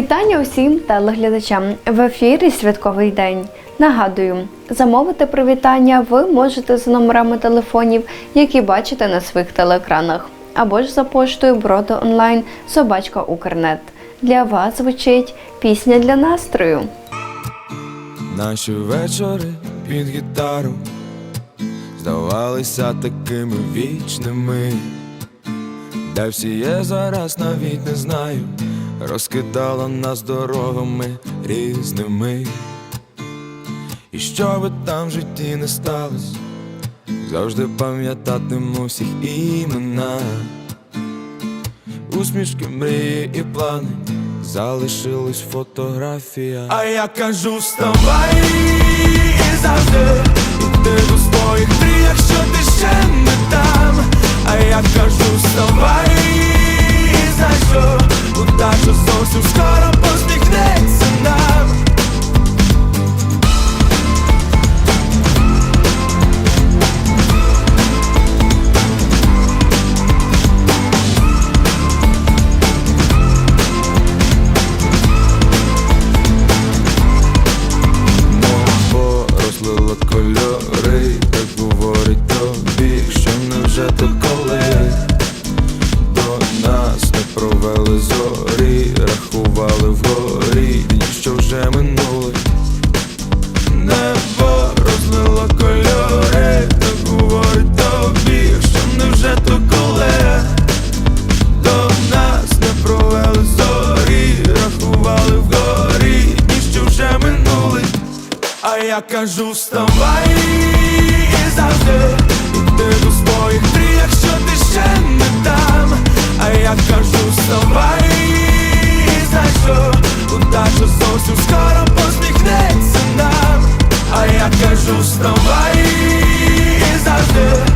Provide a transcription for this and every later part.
Вітання усім телеглядачам в ефірі Святковий день. Нагадую, замовити привітання ви можете за номерами телефонів, які бачите на своїх телеекранах, або ж за поштою Броди онлайн Собачка Укрнет. Для вас звучить пісня для настрою. Наші вечори під гітару здавалися такими вічними, де всі є зараз навіть не знаю, розкидала нас дорогами різними. І що би там в житті не сталося, завжди пам'ятатиму всіх імена. Усмішки, мрії і плани залишились фотографія. А я кажу, вставай і завжди іди до своїх мрій, якщо ти ще не там. А я кажу, вставай і знай, що удача зовсім скоро посміхнеться нам. Я кажу, вставай і завжди іди до своїх мрій, якщо ти ще не там. А я кажу, вставай і знай, що удача зовсім скоро посміхнеться нам. А я кажу, вставай і завжди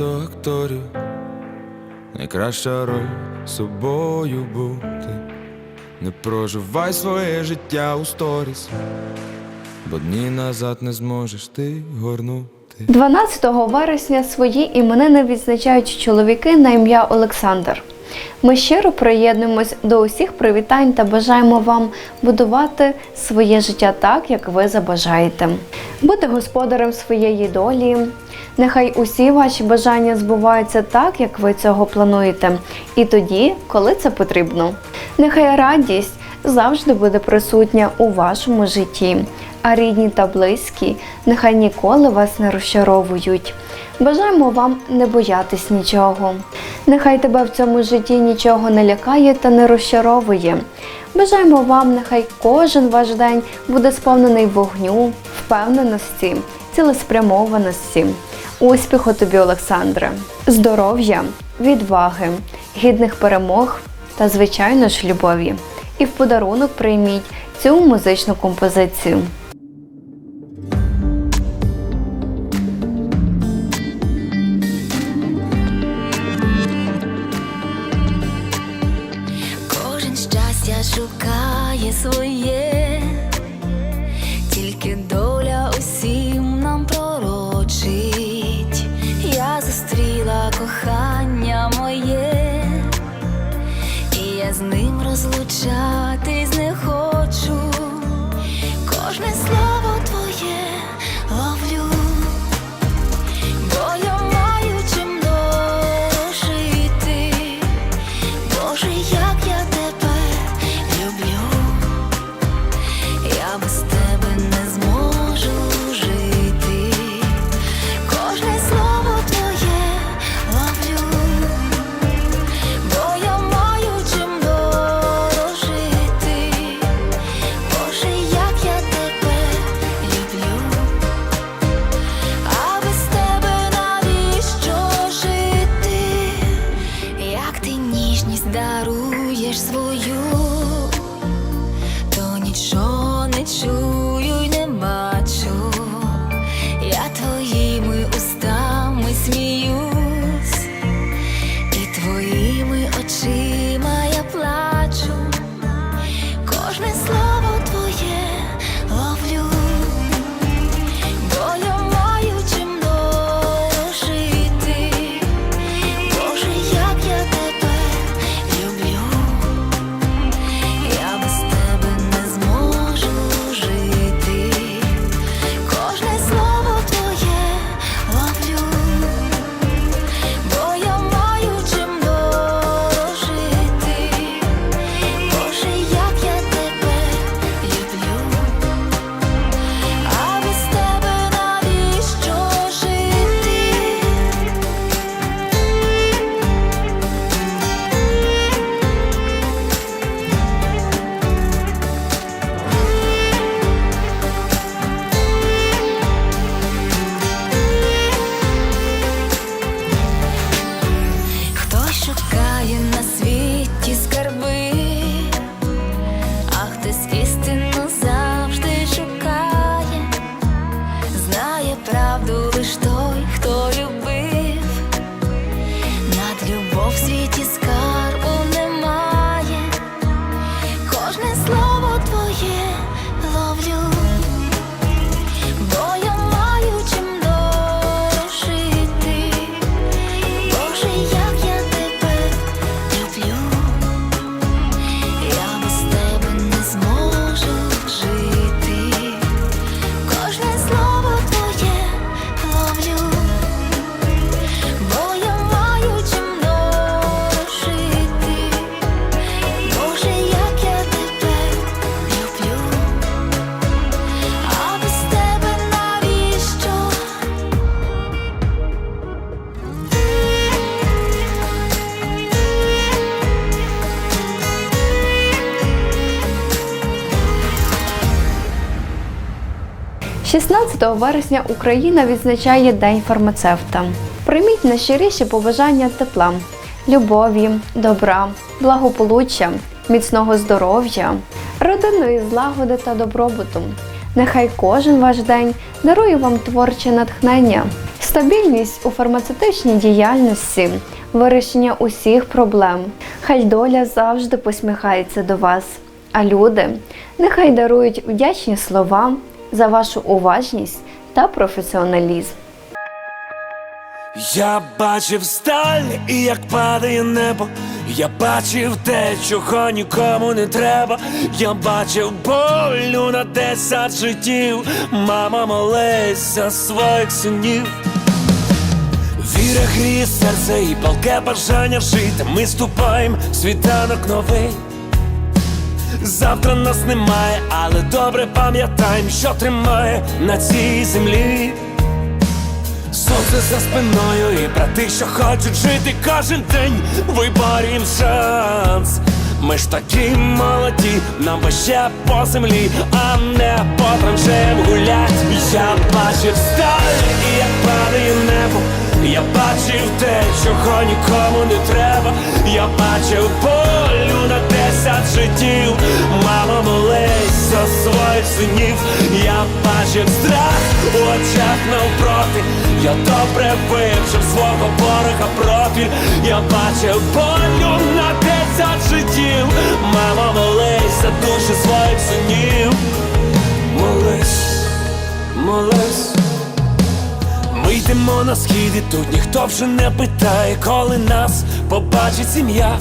багато акторів, найкраща роль собою бути. Не проживай своє життя у сторіс, бо дні назад не зможеш ти горнути. 12 вересня свої іменини відзначають чоловіки на ім'я Олександр. Ми щиро приєднуємось до усіх привітань та бажаємо вам будувати своє життя так, як ви забажаєте. Бути господарем своєї долі. Нехай усі ваші бажання збуваються так, як ви цього плануєте, і тоді, коли це потрібно. Нехай радість завжди буде присутня у вашому житті, а рідні та близькі нехай ніколи вас не розчаровують. Бажаємо вам не боятись нічого. Нехай тебе в цьому житті нічого не лякає та не розчаровує. Бажаємо вам, нехай кожен ваш день буде сповнений вогню, впевненості, цілеспрямованості. Успіху тобі, Олександре, здоров'я, відваги, гідних перемог та, звичайно ж, любові. І в подарунок прийміть цю музичну композицію. в світі скал вересня Україна відзначає День фармацевта. Прийміть найщиріші побажання тепла, любові, добра, благополуччя, міцного здоров'я, родинної злагоди та добробуту. Нехай кожен ваш день дарує вам творче натхнення, стабільність у фармацевтичній діяльності, вирішення усіх проблем. Хай доля завжди посміхається до вас, а люди нехай дарують вдячні слова за вашу уважність та професіоналізм. Я бачив сталь і як падає небо. Я бачив те, чого нікому не треба. Я бачив болю на десять життів. Мама молись за своїх синів. Віра гріє серце і палке бажання жити. Ми ступаємо світанок новий. Завтра нас немає, але добре пам'ятаємо, що тримає на цій землі. Сонце за спиною і брати, що хочуть жити кожен день, виборім шанс. Ми ж такі молоді, нам би ще по землі, а не по траншеям гулять. Я бачив сталь, і як падає небо. Я бачив те, чого нікому не треба. Я бачив болю на десять життів. Мама молись за своїх синів. Я бачив страх у очах навпроти. Я добре вивчив свого ворога профіль. Я бачив болю на десять життів. Мама молись за душі своїх синів. Йдемо на схід і тут ніхто вже не питає, коли нас побачить сім'я.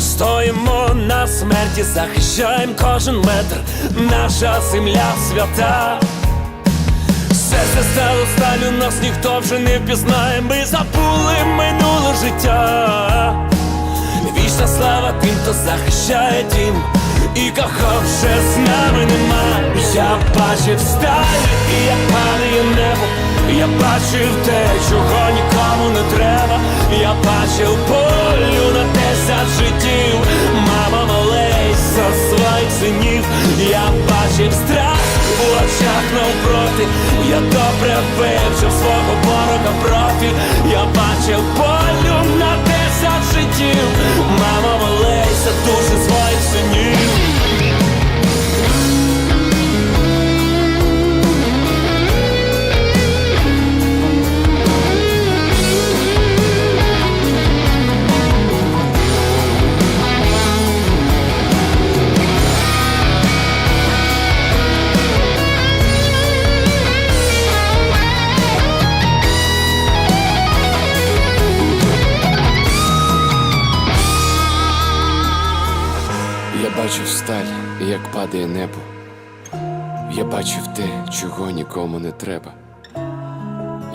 Стоїмо на смерті, захищаємо кожен метр, наша земля свята. Серце стало сталю, нас ніхто вже не впізнає, ми забули минуле життя. Вічна слава тим, хто захищає дім, і кого вже з нами нема. Я бачив сталь, і небо. Я бачив те, чого нікому не треба. Я бачив болю на десять життів. Мама молись за своїх синів. Я бачив страх у очах навпроти. Я добре вивчив свого ворога профіль. Я бачив болю на десять життів. Мама молись за душі треба.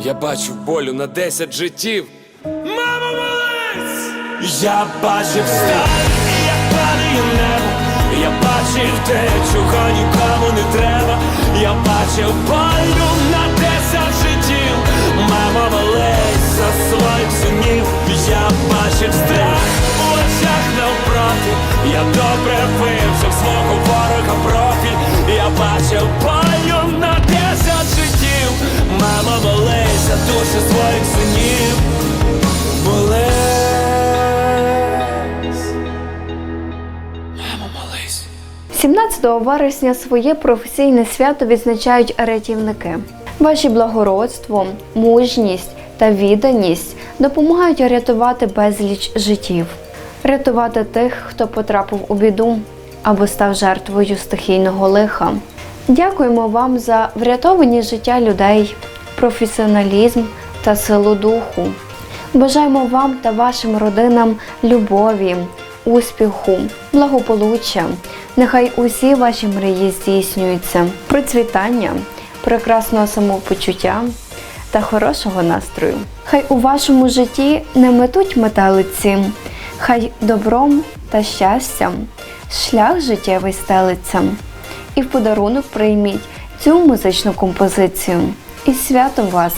Я бачив болю на десять життів. Мама молись! Я бачив сталь, і як падає небо. Я бачив те, чого нікому не треба. Я бачив болю на десять життів. Мама молись за своїх синів. Я бачив страх у очах навпроти. Я добре вивчив свого ворога профіль. Я бачив болю на десять. Мама молись за душі своїх синів. Молись. Молись. 17 вересня своє професійне свято відзначають рятівники. Ваші благородство, мужність та відданість допомагають рятувати безліч життів, рятувати тих, хто потрапив у біду або став жертвою стихійного лиха. Дякуємо вам за врятовані життя людей, професіоналізм та силу духу. Бажаємо вам та вашим родинам любові, успіху, благополуччя. Нехай усі ваші мрії здійснюються, процвітання, прекрасного самопочуття та хорошого настрою. Хай у вашому житті не метуть метелиці, хай добром та щастям шлях життєвий стелиться. І в подарунок прийміть цю музичну композицію. І свято вас!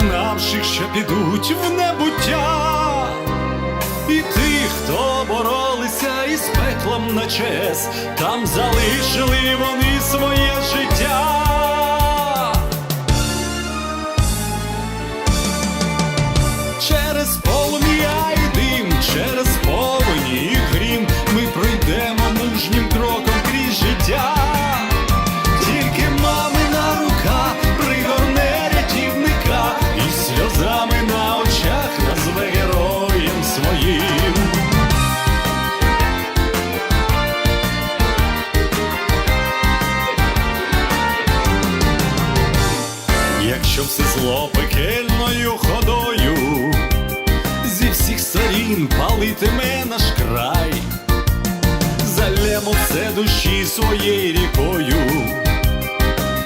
Знавши, що підуть в небуття, і тих, хто боролися із пеклом на чес, там залишили вони своє Якщо все зло пекельною ходою, зі всіх сторін палитиме наш край, залємо все душі своєю рікою,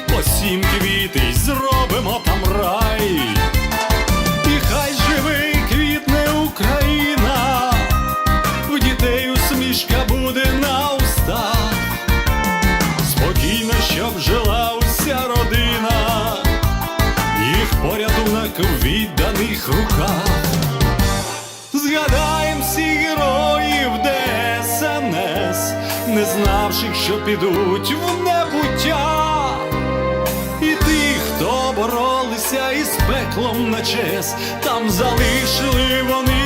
посім квіти й зробимо там рай, і хай живий квітне Україна, відданих руках. Згадаєм всіх героїв ДСНС, не знавши, що підуть в небуття. І тих, хто боролися із пеклом на чес, там залишили вони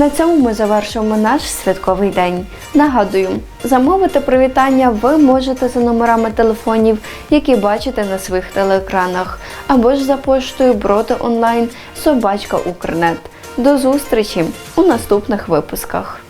На цьому ми завершуємо наш святковий день. Нагадую, замовити привітання ви можете за номерами телефонів, які бачите на своїх телеекранах, або ж за поштою броти онлайн собачка Укрнет. До зустрічі у наступних випусках.